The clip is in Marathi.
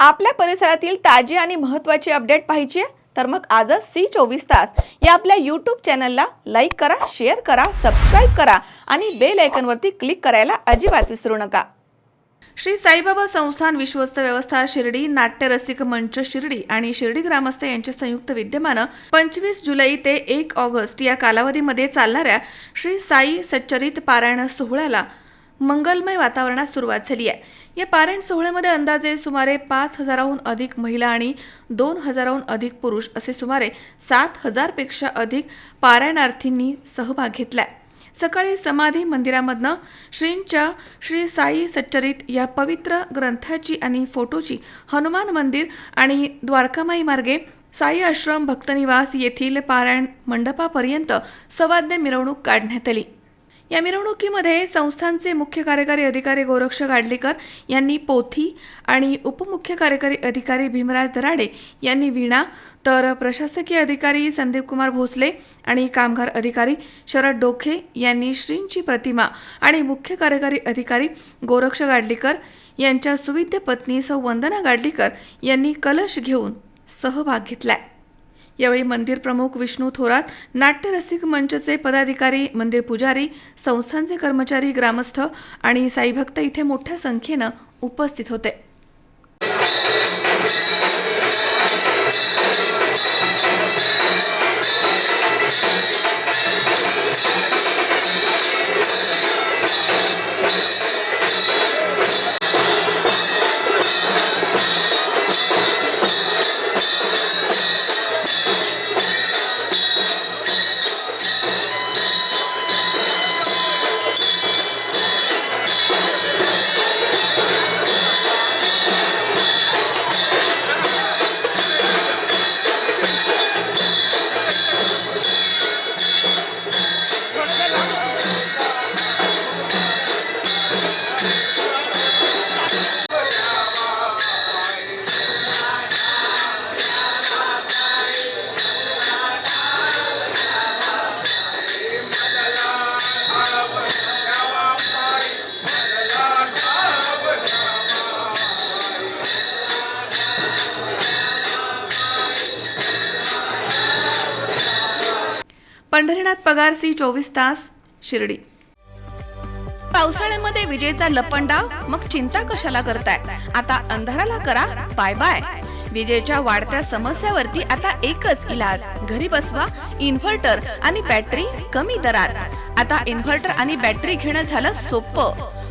आपल्या परिसरातील ताजी आणि महत्त्वाची अपडेट पाहिजे तर मग आजच सी चोवीस तास या आपल्या यूट्यूब चॅनलला लाईक करा शेअर करा सबस्क्राईब करा आणि बेल आयकनवरती क्लिक करायला अजिबात विसरू नका. श्री साईबाबा संस्थान विश्वस्त व्यवस्था शिर्डी नाट्य रसिक मंच शिर्डी आणि शिर्डी ग्रामस्थ यांचे संयुक्त विद्यमानं पंचवीस जुलै ते एक ऑगस्ट या कालावधीमध्ये चालणाऱ्या श्री साई सच्चरित पारायण सोहळ्याला मंगलमय वातावरणात सुरुवात झाली आहे. या पारायण सोहळ्यामध्ये अंदाजे सुमारे पाच हजाराहून अधिक महिला आणि दोन हजाराहून अधिक पुरुष असे सुमारे सात हजारपेक्षा अधिक पारायणार्थींनी सहभाग घेतला सकाळी समाधी मंदिरामधनं श्रींच्या श्री साई सच्चरित या पवित्र ग्रंथाची आणि फोटोची हनुमान मंदिर आणि द्वारकामाई मार्गे साई आश्रम भक्तनिवास येथील पारायण मंडपापर्यंत सवाद्य मिरवणूक काढण्यात आली. या मिरवणुकीमध्ये संस्थांचे मुख्य कार्यकारी अधिकारी गोरक्ष गाडलीकर यांनी पोथी आणि उपमुख्य कार्यकारी अधिकारी भीमराज दराडे यांनी वीणा तर प्रशासकीय अधिकारी संदीप कुमार भोसले आणि कामगार अधिकारी शरद डोखे यांनी श्रींची प्रतिमा आणि मुख्य कार्यकारी अधिकारी गोरक्ष गाडलीकर यांच्या सुविद्य पत्नी सौ वंदना गाडलीकर यांनी कलश घेऊन सहभाग घेतलाय. यावेळी मंदिर प्रमुख विष्णू थोरात नाट्यरसिक मंचचे पदाधिकारी मंदिर पुजारी संस्थांचे कर्मचारी ग्रामस्थ आणि साईभक्त इथे मोठ्या संख्येनं उपस्थित होते. पंढरीनाथ पगारसी चोवीस तास शिर्डी. पावसाळ्यामध्ये विजेचा लपंडाव? मग चिंता कशाला करताय? आता अंधाराला करा बाय बाय. विजेच्या वाढत्या समस्यावरती आता एकच इलाज. घरी बसवा इन्व्हर्टर आणि बॅटरी कमी दरात. आता इन्व्हर्टर आणि बॅटरी घेणं झालं सोपं.